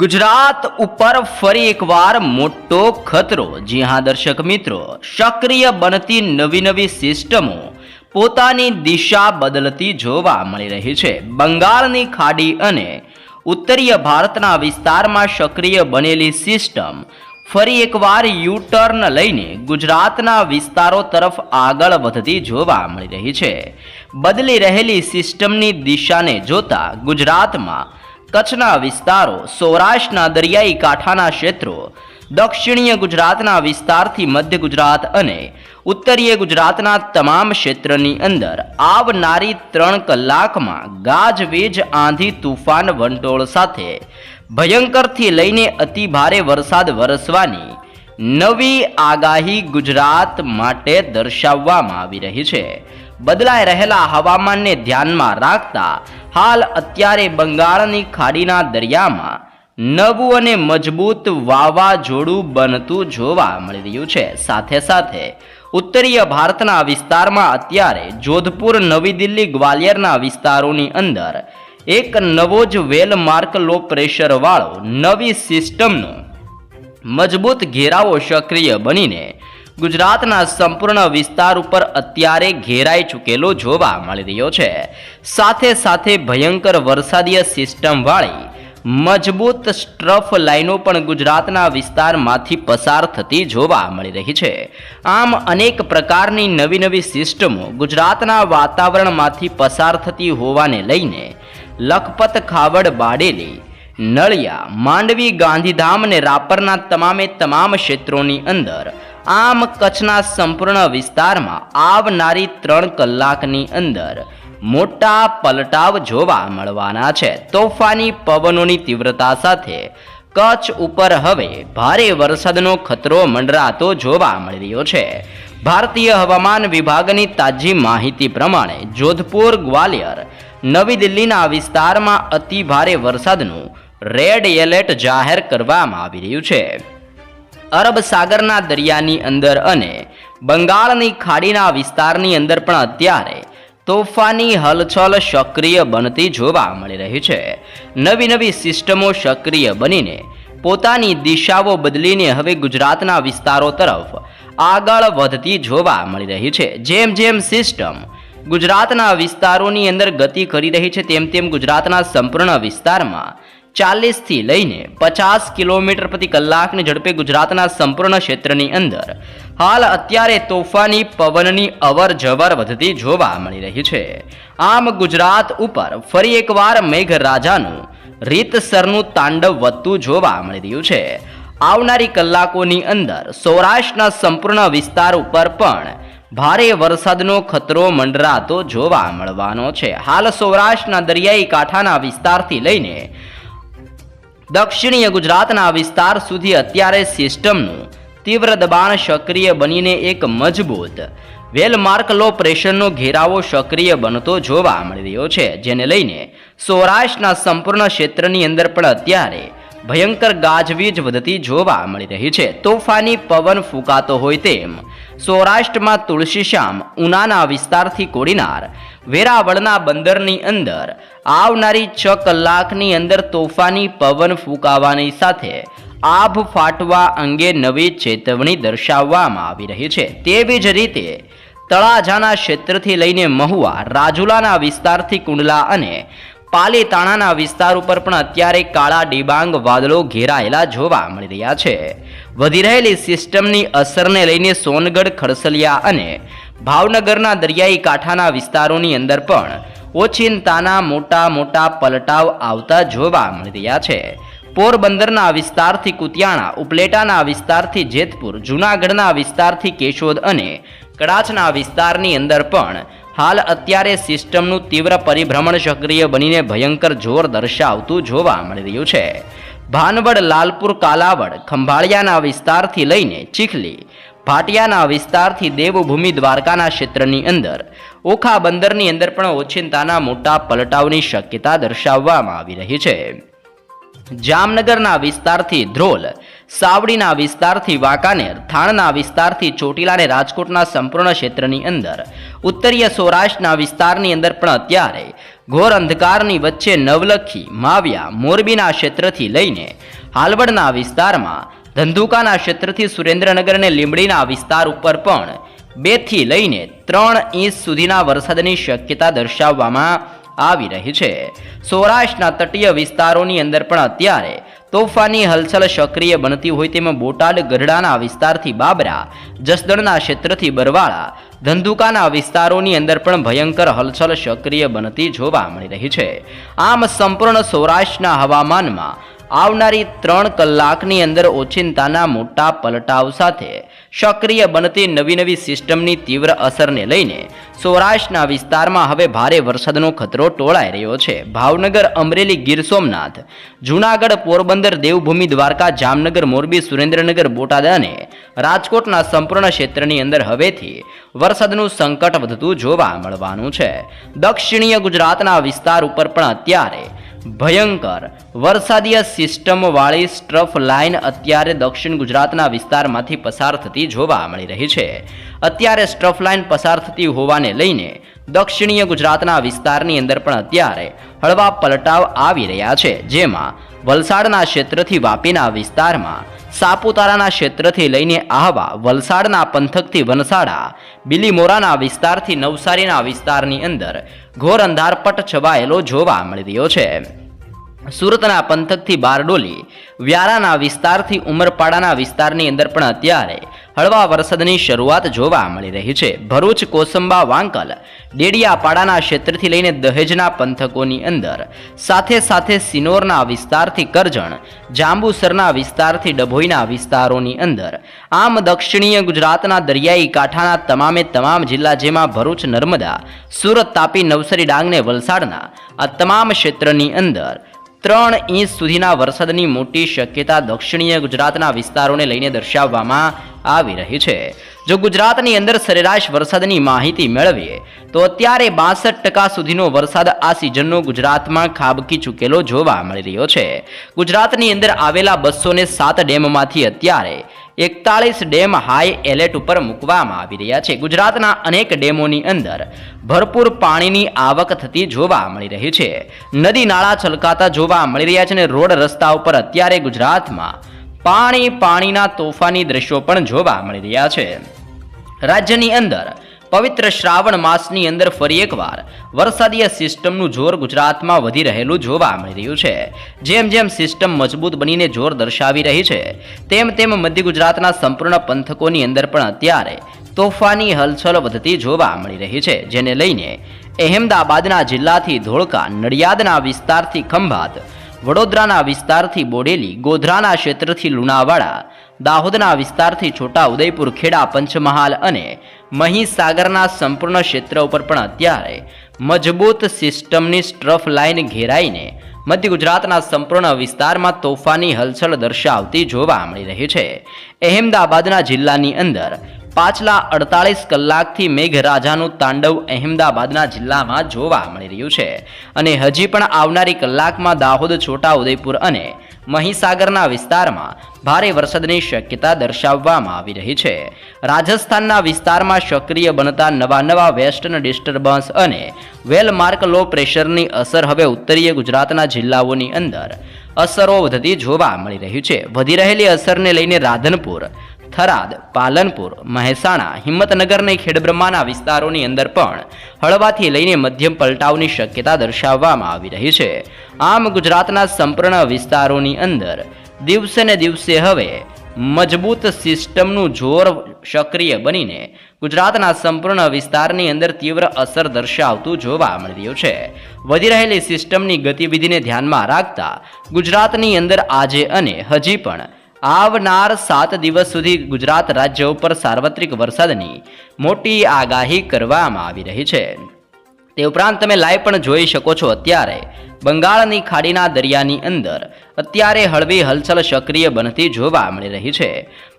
ગુજરાત ઉપર ફરી એકવાર મોટો ખતરો. જી હા, દર્શક મિત્રો, સક્રિય બનતી નવી નવી સિસ્ટમો પોતાની દિશા બદલતી જોવા મળી રહી છે. બંગાળની ખાડી અને ઉત્તરીય ભારતના વિસ્તારમાં સક્રિય બનેલી સિસ્ટમ ફરી એકવાર યુ ટર્ન લઈને ગુજરાતના વિસ્તારો તરફ આગળ વધતી જોવા મળી રહી છે. બદલી રહેલી સિસ્ટમની દિશાને જોતા ગુજરાતમાં કચ્છના વિસ્તારો, સૌરાષ્ટ્રના દરિયાઈ કાંઠાના ક્ષેત્રો, દક્ષિણીય ગુજરાતના વિસ્તારથી મધ્ય ગુજરાત અને ઉત્તરીય ગુજરાતના તમામ ક્ષેત્રની અંદર આવનારી ત્રણ કલાકમાં ગાજવીજ આંધી, તુફાન, વંટોળ સાથે ભયંકરથી લઈને અતિ ભારે વરસાદ વરસવાની નવી આગાહી ગુજરાત માટે દર્શાવવામાં આવી રહી છે. બદલાઈ રહેલા હવામાનને ધ્યાનમાં રાખતા હાલ અત્યારે બંગાળની ખાડીના દરિયામાં નવું અને મજબૂત વાવાઝોડું બનતું જોવા મળી રહ્યું છે. સાથે સાથે ઉત્તરીય ભારતના વિસ્તારમાં અત્યારે જોધપુર નવી દિલ્હી ગ્વાલિયરના વિસ્તારોની અંદર એક નવો જ વેલ લો પ્રેશરવાળો નવી સિસ્ટમનો મજબૂત ઘેરાવો સક્રિય બનીને ગુજરાતના સંપૂર્ણ વિસ્તાર ઉપર અત્યારે ઘેરાઈ ચૂકેલો જોવા મળી રહ્યો છે. સાથે સાથે ભયંકર વરસાદીય સિસ્ટમવાળી મજબૂત સ્ટ્રફ લાઈનો પણ ગુજરાતના વિસ્તારમાંથી પસાર થતી જોવા મળી રહી છે. આમ અનેક પ્રકારની નવી નવી સિસ્ટમો ગુજરાતના વાતાવરણમાંથી પસાર થતી હોવાને લઈને લખપત ખાવડ બાડેલી, નળિયા, માંડવી, ગાંધીધામ અને રાપરના તમામે તમામ ક્ષેત્રોની અંદર આમ કચ્છના સંપૂર્ણ વિસ્તારમાં આવનારી ત્રણ કલાકની અંદર મોટા પલટાવ જોવા મળવાના છે. તોફાની પવનોની તીવ્રતા સાથે કચ્છ ઉપર હવે ભારે વરસાદનો ખતરો મંડરાતો જોવા મળી રહ્યો છે. ભારતીય હવામાન વિભાગની તાજી માહિતી પ્રમાણે જોધપુર ગ્વાલિયર, નવી દિલ્હીના વિસ્તારમાં અતિ ભારે વરસાદનું રેડ એલર્ટ જાહેર કરવામાં આવી રહ્યું છે. અરબ સાગરના દરિયાની અંદર અને બંગાળની ખાડીના વિસ્તારની અંદર પણ અત્યારે તોફાની હલચલ સક્રિય બનતી જોવા મળી રહી છે. નવી નવી સિસ્ટમો સક્રિય બનીને પોતાની દિશાઓ બદલીને હવે ગુજરાતના વિસ્તારો તરફ આગળ વધતી જોવા મળી રહી છે. જેમ જેમ સિસ્ટમ ગુજરાતના વિસ્તારોની અંદર ગતિ કરી રહી છે, તેમ તેમ ગુજરાતના સંપૂર્ણ વિસ્તારમાં ચાલીસથી લઈને પચાસ કિલોમીટર પ્રતિ કલાકની ઝડપે ગુજરાતના સંપૂર્ણ ક્ષેત્રની અંદર. હાલ અત્યારે તોફાની પવનની અવર જવર વધતી જોવા મળી રહી છે. આમ ગુજરાત ઉપર ફરી એકવાર મેઘરાજાનું રીતસરનું તાંડવ વધતું જોવા મળી રહ્યું છે. આવનારી કલાકોની અંદર સૌરાષ્ટ્રના સંપૂર્ણ વિસ્તાર ઉપર પણ ભારે વરસાદનો ખતરો મંડરાતો જોવા મળવાનો છે. હાલ સૌરાષ્ટ્રના દરિયાઈ કાંઠાના વિસ્તારથી લઈને દક્ષિણીય ગુજરાતના વિસ્તાર સુધી અત્યારે સિસ્ટમનું તીવ્ર દબાણ સક્રિય બનીને એક મજબૂત વેલમાર્ક લો પ્રેશરનો ઘેરાવો સક્રિય બનતો જોવા મળી રહ્યો છે, જેને લઈને સૌરાષ્ટ્રના સંપૂર્ણ ક્ષેત્રની અંદર પણ અત્યારે ભયંકર ગાજવીજ વધતી જોવા મળી રહી છે. તોફાની પવન ફૂંકાતો હોય તેમ. સૌરાષ્ટ્રમાં તુલસીશ્યામ ઉનાના વિસ્તારથી કોડીનાર. વેરાવળના બંદરની અંદર. આવનારી છ કલાકની અંદર તોફાની પવન ફૂંકાવાની સાથે આભ ફાટવા અંગે નવી ચેતવણી દર્શાવવામાં આવી રહી છે. તેવી જ રીતે તળાજાના ક્ષેત્રથી લઈને મહુવા, રાજુલાના વિસ્તારથી કુંડલા અને પાલીતાણાના વિસ્તાર ઉપર પણ અત્યારે કાળા ડિબાંગ વાદળો ઘેરાયેલા જોવા મળી રહ્યા છે. વધી રહેલી સિસ્ટમની અસરને લઈને સોનગઢ, ખડસલિયા અને ભાવનગરના દરિયાઈ કાંઠાના વિસ્તારોની અંદર પણ ઓચિંતાના મોટા મોટા પલટાવ આવતા જોવા મળી રહ્યા છે. પોરબંદરના વિસ્તારથી કુતિયાણા, ઉપલેટાના વિસ્તારથી જેતપુર, જૂનાગઢના વિસ્તારથી કેશોદ અને કડાચના વિસ્તારની અંદર પણ હાલ અત્યારે સિસ્ટમનું તીવ્ર પરિભ્રમણ સક્રિય બનીને ભયંકર જોર દર્શાવતું જોવા મળી રહ્યું છે. ભાનવડ, લાલપુર, કાલાવડ, ખંભાળિયાના વિસ્તારથી લઈને ચીખલી, ભાટિયાના વિસ્તારથી દેવભૂમિ દ્વારકાના ક્ષેત્રની અંદર, ઓખા બંદરની અંદર પણ ઓચિંતાના મોટા પલટાવની શક્યતા દર્શાવવામાં આવી રહી છે. જામનગરના વિસ્તારથી ધ્રોલ સાવડીના વિસ્તારથી વાંકાનેર, થાણના વિસ્તારથી ચોટીલા અને રાજકોટના સંપૂર્ણ ક્ષેત્રની અંદર. ઉત્તરીય સૌરાષ્ટ્રના વિસ્તારની અંદર પણ અત્યારે ઘોર અંધકારની વચ્ચે નવલખી, માવ્યા, મોરબીના ક્ષેત્રથી લઈને હાલવડના વિસ્તારમાં, ધંધુકાના ક્ષેત્રથી સુરેન્દ્રનગર અને લીંબડીના વિસ્તાર ઉપર પણ બેથી લઈને ત્રણ ઇંચ સુધીના વરસાદની શક્યતા દર્શાવવામાં આવી રહી છે. સૌરાષ્ટ્રના તટીય વિસ્તારોની અંદર પણ અત્યારે તોફાની હલચલ સક્રિય બનતી હોય તેમાં બોટાદ, ગઢડાના વિસ્તારથી બાબરા, જસદણના ક્ષેત્રથી બરવાળા, ધંધુકાના વિસ્તારોની અંદર પણ ભયંકર હલચલ સક્રિય બનતી જોવા મળી રહી છે. આમ સંપૂર્ણ સૌરાષ્ટ્રના હવામાનમાં આવનારી ત્રણ કલાકની અંદર ઓચિંતાના મોટા પલટાવ સાથે સક્રિય બનતી નવી નવી સિસ્ટમની તીવ્ર અસરને લઈને સૌરાષ્ટ્રના વિસ્તારમાં હવે ભારે વરસાદનો ખતરો ટોળાઈ રહ્યો છે. ભાવનગર, અમરેલી, ગીર સોમનાથ, જૂનાગઢ, પોરબંદર, દેવભૂમિ, દ્વારકા, જામનગર, મોરબી, સુરેન્દ્રનગર, બોટાદ અને રાજકોટના સંપૂર્ણ ક્ષેત્રની અંદર હવેથી વરસાદનું સંકટ વધતું જોવા મળવાનું છે. દક્ષિણીય ગુજરાતના વિસ્તાર ઉપર પણ અત્યારે ભયંકર. વરસાદીય સિસ્ટમવાળી સ્ટ્રફ લાઇન અત્યારે દક્ષિણ ગુજરાતના વિસ્તારમાંથી પસાર થતી જોવા મળી રહી છે. અત્યારે સ્ટ્રફ લાઇન પસાર થતી હોવાને લઈને દક્ષિણીય ગુજરાતના વિસ્તારની અંદર પણ અત્યારે હળવા પલટાવ આવી રહ્યા છે, જેમાં વલસાડના ક્ષેત્રથી વાપીના વિસ્તારમાં, સાપુતારાના ક્ષેત્રથી લઈને આહવા વલસાડના પંથકથી વનસાડા, બિલીમોરાના વિસ્તારથી નવસારીના વિસ્તારની અંદર ઘોર અંધારપટ છવાયેલો જોવા મળી રહ્યો છે. સુરતના પંથકથી બારડોલી, વ્યારાના વિસ્તારથી ઉમરપાડાના વિસ્તારની અંદર પણ અત્યારે હળવા વરસાદની શરૂઆત જોવા મળી રહી છે. ભરૂચ, કોસંબા, વાંકલ, ડેડિયાપાડાના ક્ષેત્રથી લઈને દહેજના પંથકોની અંદર. સાથે સાથે સિનોરના વિસ્તારથી કરજણ, જાંબુસરના વિસ્તારથી ડભોઈના વિસ્તારોની અંદર. આમ દક્ષિણીય ગુજરાતના દરિયાઈ કાંઠાના તમામે તમામ જિલ્લા જેમાં ભરૂચ, નર્મદા, સુરત તાપી, નવસારી, ડાંગને, વલસાડના આ તમામ ક્ષેત્રની અંદર ત્રણ ઇંચ સુધીના વરસાદની મોટી શક્યતા દક્ષિણીય ગુજરાતના વિસ્તારોને લઈને દર્શાવવામાં આવી રહી છે. જો ગુજરાતની અંદર સરેરાશ વરસાદની માહિતી મેળવીએ, તો અત્યારે બાસઠ ટકા સુધીનો વરસાદ આ સિઝનનો ગુજરાતમાં ખાબકી ચૂકેલો જોવા મળી રહ્યો છે. ગુજરાતની અંદર આવેલા બસો ને સાત ડેમમાંથી અત્યારે એકતાળીસ ડેમ હાઈ એલર્ટ ઉપર મૂકવામાં આવી રહ્યા છે. ગુજરાતના અનેક ડેમોની અંદર ભરપૂર પાણીની આવક થતી જોવા મળી રહી છે. નદી નાળા છલકાતા જોવા મળી રહ્યા છે અને રોડ રસ્તા ઉપર અત્યારે ગુજરાતમાં પાણી પાણીના તોફાની દ્રશ્યો પણ જોવા મળી રહ્યા છે. રાજ્યની અંદર પવિત્ર શ્રાવણ માસની અંદર ફરી એકવાર વરસાદીય સિસ્ટમનું જોર ગુજરાતમાં વધી રહેલું જોવા મળી રહ્યું છે. જેમ જેમ સિસ્ટમ મજબૂત બનીને જોર દર્શાવી રહી છે, તેમ તેમ મધ્ય ગુજરાતના સંપૂર્ણ પંથકોની અંદર પણ અત્યારે તોફાની હલચલ વધતી જોવા મળી રહી છે, જેને લઈને અહેમદાબાદના જિલ્લાથી ધોળકા, નડિયાદના વિસ્તારથી ખંભાત વડોદરાના વિસ્તારથી બોડેલી, ગોધરાના ક્ષેત્રથી લુણાવાડા, દાહોદના વિસ્તારથી છોટા ઉદયપુર, ખેડા, પંચમહાલ અને મહીસાગરના સંપૂર્ણ ક્ષેત્ર ઉપર પણ અત્યારે મજબૂત સિસ્ટમની સ્ટ્રફ લાઇન ઘેરાઈને મધ્ય ગુજરાતના સંપૂર્ણ વિસ્તારમાં તોફાની હલચલ દર્શાવતી જોવા મળી રહી છે. અહેમદાબાદના જિલ્લાની અંદર પાછલા અડતાલીસ કલાકથી મેઘરાજાનું તાંડવ અહેમદાબાદના જિલ્લામાં જોવા મળી રહ્યું છે. અને હજી પણ આવનારી કલાકમાં દાહોદ છોટા ઉદયપુર અને મહીસાગરના વિસ્તારમાં ભારે વરસાદની શક્યતા દર્શાવવામાં આવી રહી છે. રાજસ્થાનના વિસ્તારમાં સક્રિય બનતા નવા નવા વેસ્ટર્ન ડિસ્ટર્બન્સ અને વેલમાર્ક લો પ્રેશરની અસર હવે ઉત્તરીય ગુજરાતના જિલ્લાઓની અંદર અસરો વધતી જોવા મળી રહી છે. વધી રહેલી અસરને લઈને રાધનપુર થરાદ, પાલનપુર, મહેસાણા, હિંમતનગરને ખેડબ્રહ્માના વિસ્તારોની અંદર પણ હળવાથી લઈને મધ્યમ પલટાવની શક્યતા દર્શાવવામાં આવી રહી છે. આમ ગુજરાતના સંપૂર્ણ વિસ્તારોની અંદર દિવસે ને દિવસે હવે મજબૂત સિસ્ટમનું જોર સક્રિય બનીને ગુજરાતના સંપૂર્ણ વિસ્તારની અંદર તીવ્ર અસર દર્શાવતું જોવા મળી રહ્યું છે. વધી રહેલી સિસ્ટમની ગતિવિધિને ધ્યાનમાં રાખતા ગુજરાતની અંદર આજે અને હજી પણ આવનાર સાત દિવસ સુધી ગુજરાત રાજ્ય ઉપર સાર્વત્રિક વરસાદની મોટી આગાહી કરવામાં આવી રહી છે. તે ઉપરાંત તમે લાઈવ પણ જોઈ શકો છો અત્યારે. બંગાળની ખાડીના દરિયાની અંદર. અત્યારે હળવી હલચલ સક્રિય બનતી જોવા મળી રહી છે.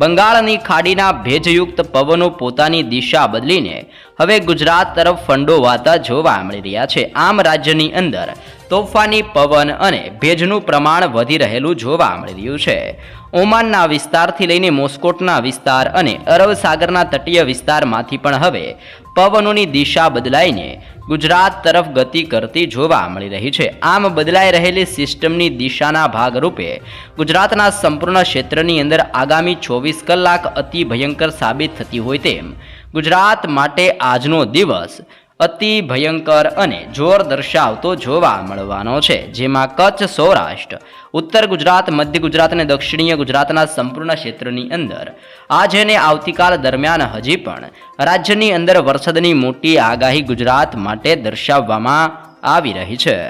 બંગાળની ખાડીના ભેજયુક્ત પવનો પોતાની દિશા બદલીને હવે ગુજરાત તરફ ફંડોવાતા જોવા મળી રહ્યા છે. આમ રાજ્યની અંદર તોફાની પવન અને ભેજનું પ્રમાણ વધી રહેલું જોવા મળી રહ્યું છે. ઓમાનના વિસ્તારથી લઈને મોસ્કોટના વિસ્તાર અને અરબ સાગરના તટીય વિસ્તારમાંથી પણ હવે પવનોની દિશા બદલાઈને ગુજરાત તરફ ગતિ કરતી જોવા મળી રહી છે. આમ બદલાઈ રહેલી સિસ્ટમની દિશાના ભાગરૂપે ગુજરાતના સંપૂર્ણ ક્ષેત્રની અંદર આગામી ચોવીસ કલાક અતિ ભયંકર સાબિત થતી હોય તેમ ગુજરાત માટે આજનો દિવસ અતિ ભયંકર અને જોર દર્શાવતો જોવા મળવાનો છે. જેમાં કચ્છ, સૌરાષ્ટ્ર, ઉત્તર ગુજરાત, મધ્ય ગુજરાત અને દક્ષિણીય ગુજરાતના સંપૂર્ણ ક્ષેત્રની અંદર આજે અને આવતીકાલ દરમિયાન હજી પણ રાજ્યની અંદર વરસાદની મોટી આગાહી ગુજરાત માટે દર્શાવવામાં આવી રહી છે.